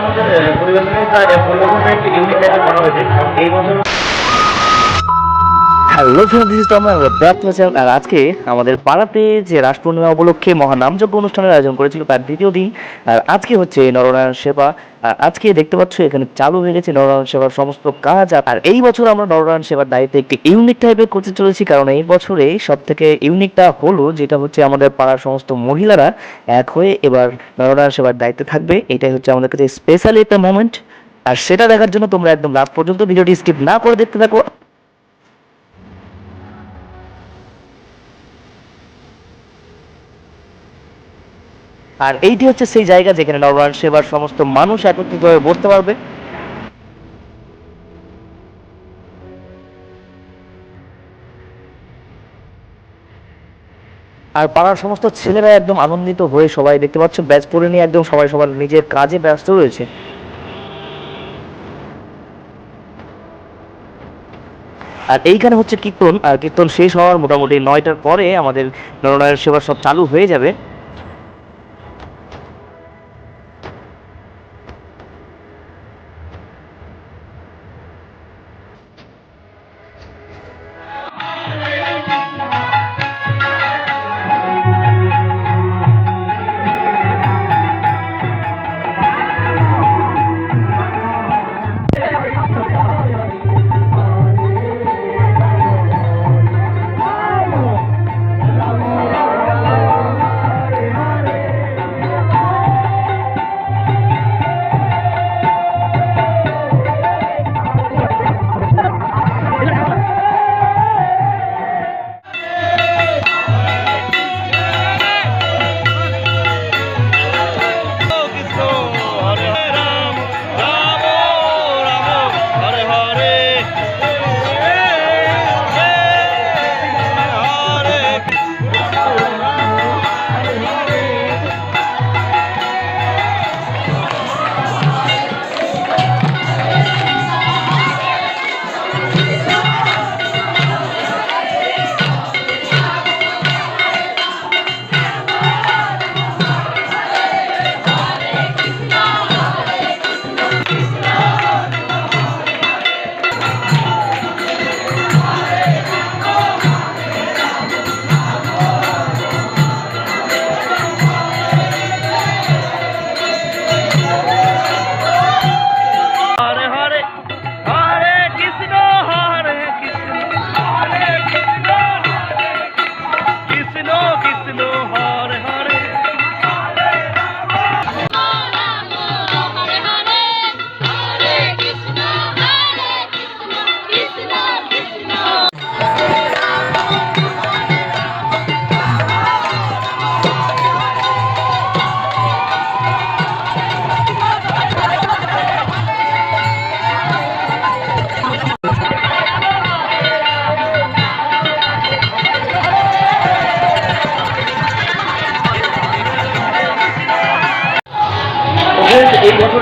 আমাদের পরিবেশনের পরিবেশনটা একটু ইউনিক টাইপের করা হয়েছে। এই বছর হ্যালো আর আজকে আমাদের পাড়াতে যে রাস পূর্ণিমা উপলক্ষে মহানামযজ্ঞ অনুষ্ঠানের আয়োজন করেছিল তার দ্বিতীয় দিন, আর আজকে হচ্ছে নরনারায়ণ সেবা, আর আজকে দেখতে পাচ্ছ এখানে চালু হয়ে গেছে নরনারায়ণ সেবার সমস্ত কাজ, আর এই বছর আমরা নরনারায়ণ সেবার দায়িত্বে একটি ইউনিক টাইপের করতে চলেছি, কারণ এই বছরে সব থেকে ইউনিকটা হলো যেটা হচ্ছে আমাদের পাড়ার সমস্ত মহিলারা এক হয়ে এবার নরনারায়ণ সেবার দায়িত্বে থাকবে, এটাই হচ্ছে আমাদের কাছে স্পেশালি একটা মোমেন্ট আর সেটা দেখার জন্য তোমরা একদম লাস্ট পর্যন্ত ভিডিওটি স্কিপ না করে দেখতে থাকো। আর এইটি হচ্ছে সেই জায়গা যেখানে নরনারায়ণ সেবার সমস্ত মানুষ একত্রিত হয়ে বসতে পারবে। আর পাড়ার সমস্ত ছেলেরা একদম আনন্দিত হয়ে সবাই দেখতে পাচ্ছ, ব্যাচ পরে নিয়ে একদম সবাই সবার নিজের কাজে ব্যস্ত রয়েছে। আর এইখানে হচ্ছে কীর্তন, আর কীর্তন শেষ হওয়ার মোটামুটি নয়টার পরে আমাদের নরনারায়ণ সেবা সব চালু হয়ে যাবে।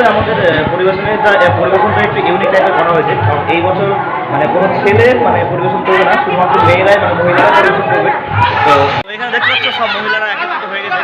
বছরে আমাদের পরিবেশনের পরিবেশনটা একটু ইউনিক টাইপের করা হয়েছে। কারণ এই বছর মানে কোনো ছেলে মানে পরিবেশন করবে না, শুধুমাত্র মেয়েরাই মানে মহিলারা পরিবেশন করবে। তো এখানে দেখতে পাচ্ছ সব মহিলারা একত্রিত হয়ে গেছে।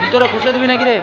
ভিতরে খুঁজে দিবি নাকি রে?